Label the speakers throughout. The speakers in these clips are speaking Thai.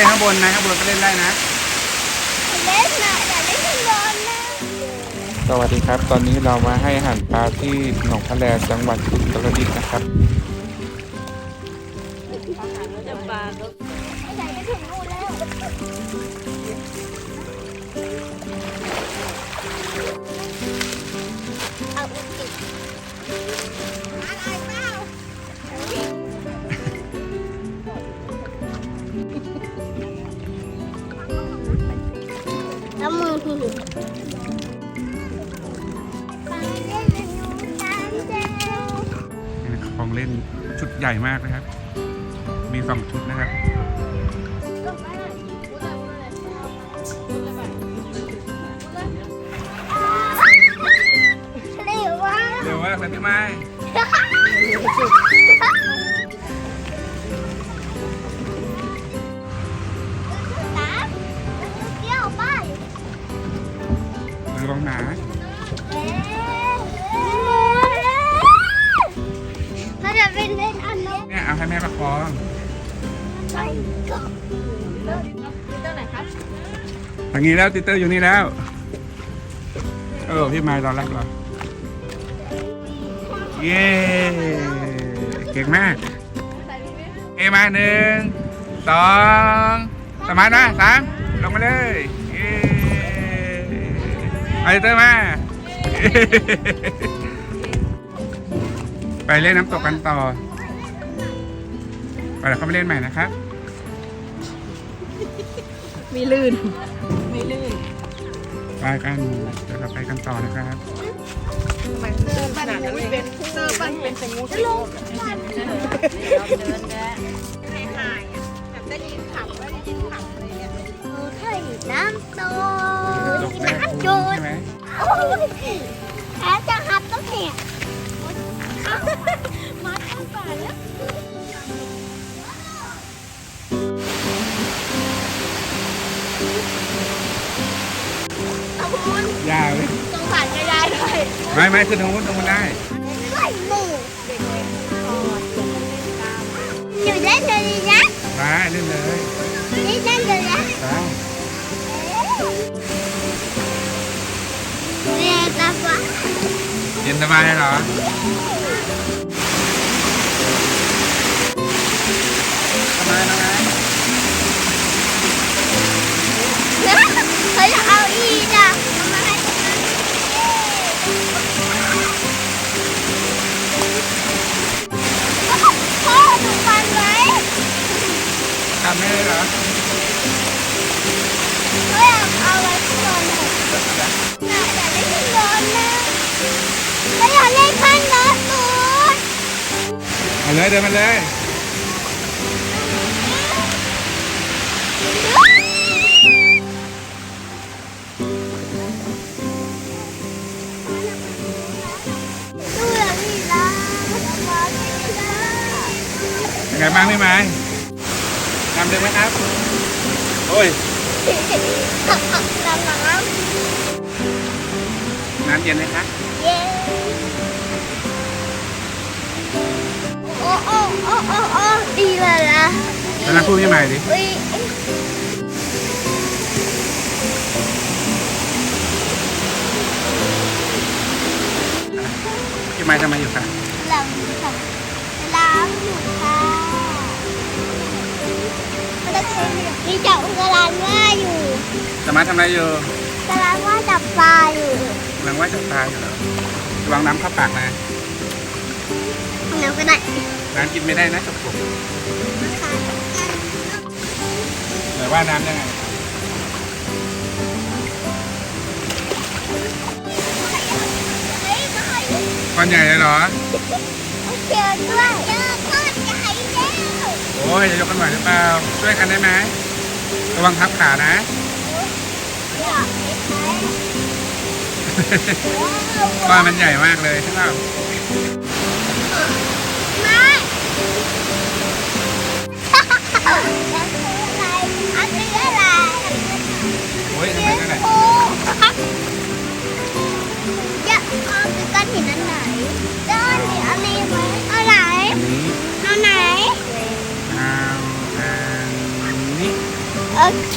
Speaker 1: ล่นข้างบนนะข้างบนก็เล่นได้นะ
Speaker 2: เล่นนะแต่เล่นข้างบนนะ
Speaker 3: สวัสดีครับ ตอนนี้เรามาให้อาหารปลาที่หนองพะแลจังหวัดอุตรดิตถ์นะครับ
Speaker 2: ไม่ใส่ไปถึงนู่นแล้วเอาอุกิ แล้วมือถือไปเล่นกันอยู่กันเจ้า
Speaker 1: นี่ของเล่นชุดใหญ่มากนะครับ มีสองชุดนะครับ
Speaker 2: เร็วว่ะ
Speaker 1: เร็วมากเลยพี่ไม้
Speaker 2: ส เนี่
Speaker 1: ยเอาให้แม่ประคอง
Speaker 2: ไปก่อน
Speaker 1: ทางนี้แล้วติเตอร์อยู่นี่แล้ว เออพี่ไม้รอรับเหรอเย้เก่งมากเอมาหนึ่งสองสมาร์ทมาสามลงมาเลยเย้ไปติเตอร์มาไปเล่นน้ำตกกันต่อ ไปเดี๋ยวเขาไปเล่นใหม่นะครับ
Speaker 4: ไม่ลื่นไม่ลื่น
Speaker 1: ไปกันเดี๋ยวเราไปกันต่อนะครับ
Speaker 4: เซอร์ปั้นงูเป็นเซอร์ปั้นเป็นเป็นงูสิงห์เราเดินแล้หายหายแบบได้ยินขับได้ยินขับอะไรเนี่ย
Speaker 2: เฮ้ยน้ำต
Speaker 1: ต
Speaker 2: ก
Speaker 1: กแม่
Speaker 2: น้ำ
Speaker 1: คู
Speaker 2: จุ
Speaker 1: ใช่
Speaker 2: ด
Speaker 1: ไหม
Speaker 2: โอ้ยแพ้จะหับต้องแหกมาทำป่าแล้ว ไม่
Speaker 1: ไม่ขึ้นทางนู้นตรงนู้นได้
Speaker 2: ไข่หมูอยู่ได้เลยนะ
Speaker 1: ได้เล่นเลย
Speaker 2: นี่ได้เลยนะ
Speaker 1: ได้
Speaker 2: เรียนตาฟ้า
Speaker 1: เย็นสบายเหรอสบายแล้วไง
Speaker 2: นน่ะน่าจะเล่นข้างบำ
Speaker 1: เดินไหมครับโอ้ย
Speaker 2: ขับขับดำน้
Speaker 1: น้ำเย็นไหมคะำ
Speaker 2: เย้โอ้โอ้โอ้โอ้โอ้ดีเลยนะ
Speaker 1: แล้วนั่งพูดพี่ไม้ดิ
Speaker 2: อุ้ย
Speaker 1: พี่ไม้ทำไมอยู่คะ
Speaker 2: หลังค่ะล้างอยู่ค่ะมันจะใช้มีจับกระลานว่าอยู่
Speaker 1: สมาร์ททำอะไรอยู่
Speaker 2: กระลานว่าจับ ปลาอยู่
Speaker 1: กำลังว่าจะตายอยู่เหรอระวังน้ำเข้าปากนะ
Speaker 2: น้ำก็ได้
Speaker 1: น้ำกินไม่ได้นะกับผมแต่ว่าน้ำยังไง
Speaker 2: เฮ้ยมาให้
Speaker 1: ก้อนใหญ่เลยเหรอ
Speaker 2: เจอด้วยเจอก้อนใหญ่แล้ว
Speaker 1: โอ้ยจะยกกันไหวหรือเปล่าช่วยกันได้ไหมระวังทับขานะ
Speaker 2: ก้
Speaker 1: อนมันใหญ่มากเลยใช่เปล่า
Speaker 2: ไม่แล้วคืออะไรอันนี้อะไร
Speaker 1: โอ้ยทำไมได้ไหน
Speaker 2: โอ้จะเอาไปก้อนหินอันไหนก้อนหินอันนี้ไหมเอาไหน
Speaker 1: อันนี้
Speaker 2: เอาไหน
Speaker 1: เอาอันนี้
Speaker 2: เโอเค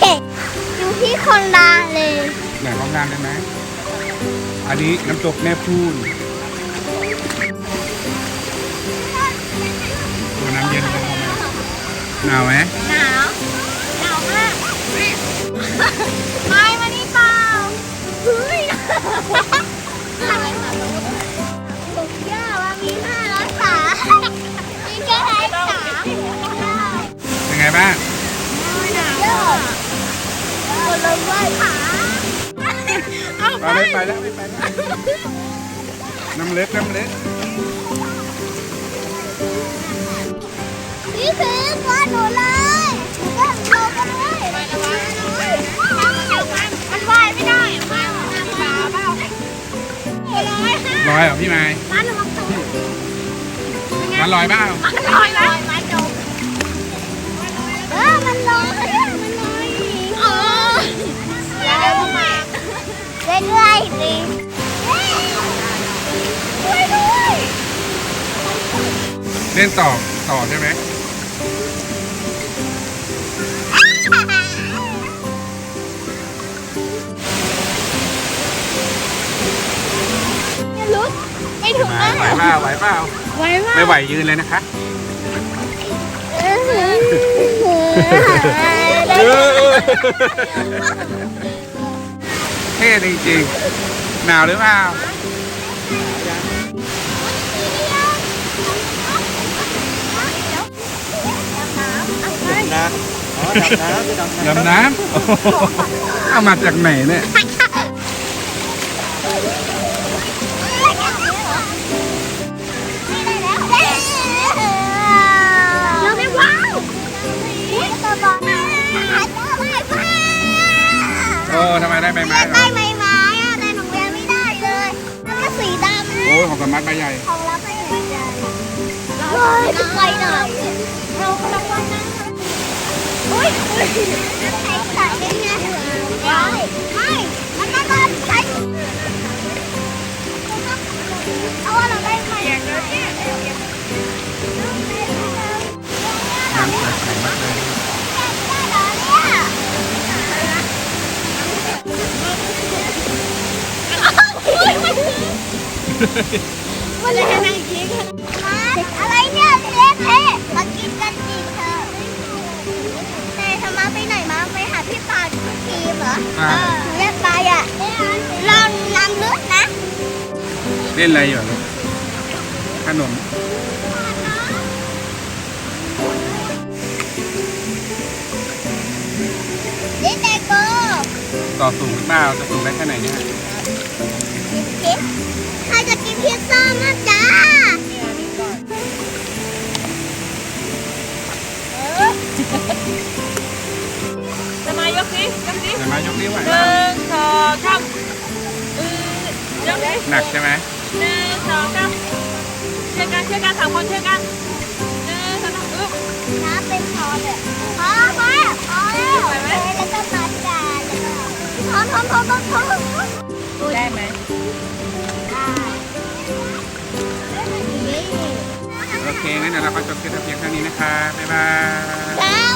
Speaker 2: อยู่ที่คนดาเลย
Speaker 1: ไหนลองงานได้ไหม อันนี้น้ำตกแม่พูนตัวน้ำเย็นเลยหนาวไหม
Speaker 2: หนาวหนาวมากไม่มานี่เปล่าเฮ้ยสุกย่าว่ามีห้าร้อยขามีแค่ไหนขา
Speaker 1: เป็นไงบ้างหนาว
Speaker 2: เยอะคนละไหวขา
Speaker 1: ไปเลยไปแล้วไม่ไปแล้วน้ำเล็กน้ำเล็ก
Speaker 2: นี่คือตัวหนูเลยเริ่มโตกันเลยมันไหวไม่ได้มันขาเปล่าร้อยห้า
Speaker 1: ลอยเหรอพี่ไม้
Speaker 2: มันระวังตัว
Speaker 1: มันลอยบ้าง
Speaker 2: มันลอย เรื่อยๆสิช่วยด้วย
Speaker 1: เล่นต่อต่อใช่ไหม
Speaker 2: อย่าลุกไม่ถึง
Speaker 1: ไหว
Speaker 2: มาก
Speaker 1: ไหวเปล่าไหวเปล่า
Speaker 2: ไหวมาก
Speaker 1: ไม่ไหวยืนเลยนะคะเท่จริงๆหนาวหรือเปล่า
Speaker 3: นะอ๋อดำน้ำคือดำน้ำ
Speaker 1: ดำน้ำโอ้โหเอามาจากไหนเนี่ย
Speaker 2: เราไม่ว้าวตัวบอลตัวใบไม้
Speaker 1: โอ้ทำไมได้ใบไม้เหร
Speaker 2: ได้
Speaker 1: อ
Speaker 2: ใบไม้ มัด
Speaker 1: ใบใหญ่
Speaker 2: ของเราไม่เหมือนกันเฮ้ยไปหน่อยเราเราว่านะเฮ้ยใครตัดได้ไงไม่ไม่มันมาตอนใครเอาว่าเราได้ไหมอย่างนี้
Speaker 1: น้ำใสๆมากเลย
Speaker 2: มั นเลยให้นั่งกินอะไรเนี่ยเละเทะมากินกันอีกเถอะแต่ทำไมไปไหนมาไปหาพี่ปาทีมเหรอเรียกไปอะลองนำลึกนะ
Speaker 1: เล่นอะไรอยู่ลูกขนม
Speaker 2: เล่นเดโก้
Speaker 1: ต่อสูงหรือเปล่าจะสูงได้แค่ไหนเนี่ย
Speaker 4: มายกสิยกสิ
Speaker 1: เดี๋ยวมายกนิ้วไหว
Speaker 4: ห
Speaker 1: เปล่า
Speaker 4: นึ่งสองสามเออยกสิ
Speaker 1: หนักใช่ไหม
Speaker 4: หนึ่งสองสามเชื่อกันเชื่อกันสามคนเชื่อกันหนึ่งสองสามอึ๊บ
Speaker 2: น้ำเป็นพอเลยพอพอพอแล้วแล้วก็มาจานแล้วก็พอพอพอพอพอ
Speaker 4: ได้ไหม
Speaker 1: โอเคงั้นเดี๋ยวเราก็จบคลิปแต่เพียงเท่านี้นะคะบ๊ายบาย
Speaker 2: ได้